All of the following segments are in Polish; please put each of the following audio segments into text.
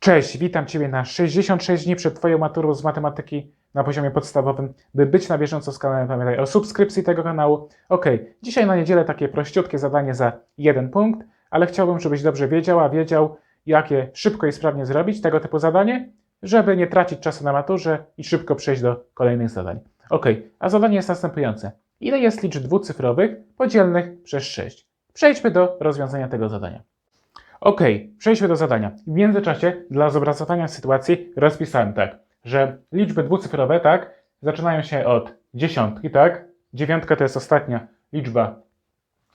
Cześć, witam Ciebie na 66 dni przed Twoją maturą z matematyki na poziomie podstawowym. By być na bieżąco z kanałem, pamiętaj o subskrypcji tego kanału. Ok, dzisiaj na niedzielę takie prościutkie zadanie za jeden punkt, ale chciałbym, żebyś dobrze wiedziała, wiedział, jakie szybko i sprawnie zrobić tego typu zadanie, żeby nie tracić czasu na maturze i szybko przejść do kolejnych zadań. Ok, a zadanie jest następujące. Ile jest liczb dwucyfrowych podzielnych przez 6? Przejdźmy do rozwiązania tego zadania. Ok, przejdźmy do zadania. W międzyczasie dla zobrazowania sytuacji rozpisałem tak, że liczby dwucyfrowe, tak, zaczynają się od dziesiątki, tak, dziewiątka to jest ostatnia liczba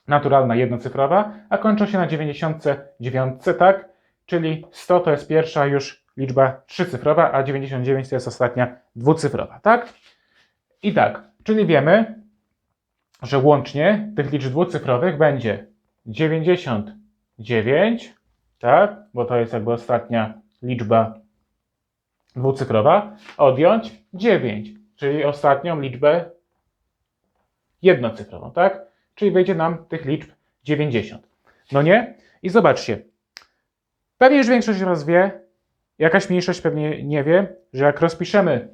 naturalna jednocyfrowa, a kończą się na 99, tak, czyli 100 to jest pierwsza już liczba trzycyfrowa, a 99 to jest ostatnia dwucyfrowa, tak? I tak, czyli wiemy, że łącznie tych liczb dwucyfrowych będzie 99, tak, bo to jest jakby ostatnia liczba dwucyfrowa, odjąć 9, czyli ostatnią liczbę jednocyfrową, tak? Czyli wyjdzie nam tych liczb 90. No nie? I zobaczcie. Pewnie już większość z wie, jakaś mniejszość pewnie nie wie, że jak rozpiszemy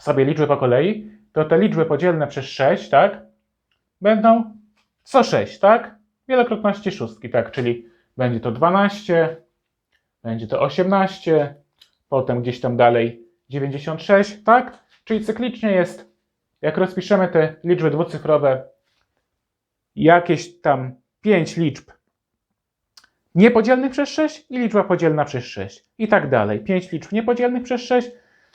sobie liczby po kolei, to te liczby podzielne przez 6, tak? Będą co 6, tak? Wielokrotności szóstki, tak? Czyli będzie to 12, będzie to 18, potem gdzieś tam dalej 96, tak? Czyli cyklicznie jest, jak rozpiszemy te liczby dwucyfrowe, jakieś tam 5 liczb niepodzielnych przez 6 i liczba podzielna przez 6. I tak dalej. 5 liczb niepodzielnych przez 6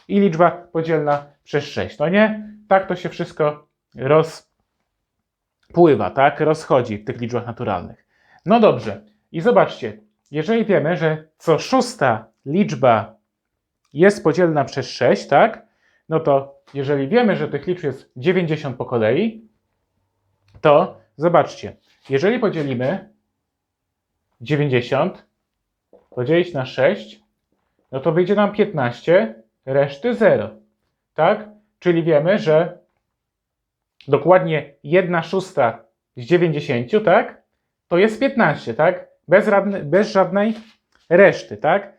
i liczba podzielna przez 6. No nie? Tak to się wszystko rozpływa, tak? Rozchodzi w tych liczbach naturalnych. No dobrze. I zobaczcie, jeżeli wiemy, że co szósta liczba jest podzielna przez 6, tak? No to jeżeli wiemy, że tych liczb jest 90 po kolei, to zobaczcie, jeżeli podzielimy 90 podzielić na 6, no to wyjdzie nam 15, reszty 0. Tak? Czyli wiemy, że dokładnie 1 szósta z 90, tak? To jest 15, tak? Bez, bez żadnej reszty, tak?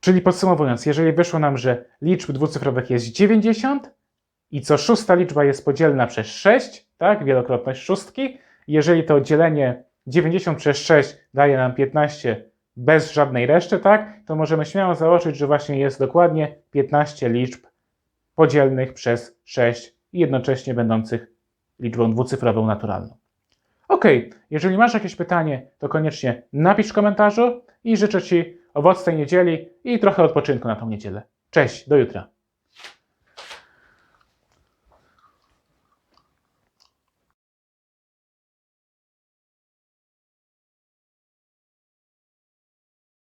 Czyli podsumowując, jeżeli wyszło nam, że liczb dwucyfrowych jest 90 i co szósta liczba jest podzielna przez 6, tak? Wielokrotność szóstki, jeżeli to dzielenie 90 przez 6 daje nam 15 bez żadnej reszty, tak? To możemy śmiało założyć, że właśnie jest dokładnie 15 liczb podzielnych przez 6 i jednocześnie będących liczbą dwucyfrową naturalną. Ok, jeżeli masz jakieś pytanie, to koniecznie napisz w komentarzu i życzę Ci owocnej niedzieli i trochę odpoczynku na tą niedzielę. Cześć, do jutra.